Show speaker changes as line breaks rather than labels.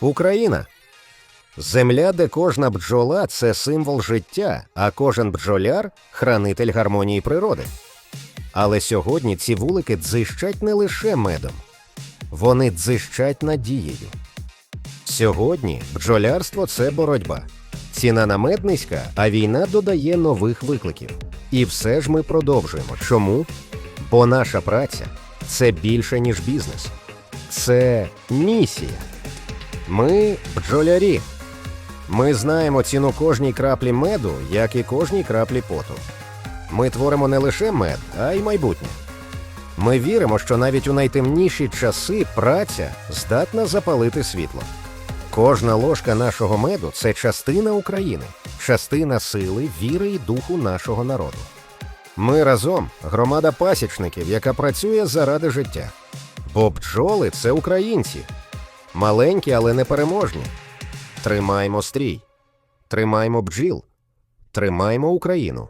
Україна. Земля, де кожна бджола це символ життя, а кожен бджоляр хранитель гармонії природи. Але сьогодні ці вулики дзищать не лише медом, вони дзищать надією. Сьогодні бджолярство це боротьба. Ціна на мед низька, а війна додає нових викликів. І все ж ми продовжуємо. Чому? Бо наша праця це більше, ніж бізнес. Це місія. Ми бджолярі. Ми знаємо ціну кожній краплі меду, як і кожній краплі поту. Ми творимо не лише мед, а й майбутнє. Ми віримо, що навіть у найтемніші часи праця здатна запалити світло. Кожна ложка нашого меду це частина України, частина сили, віри і духу нашого народу. Ми разом громада пасічників, яка працює заради життя. Бо бджоли це українці, маленькі, але непереможні. Тримаймо стрій, тримаймо бджіл, тримаймо Україну.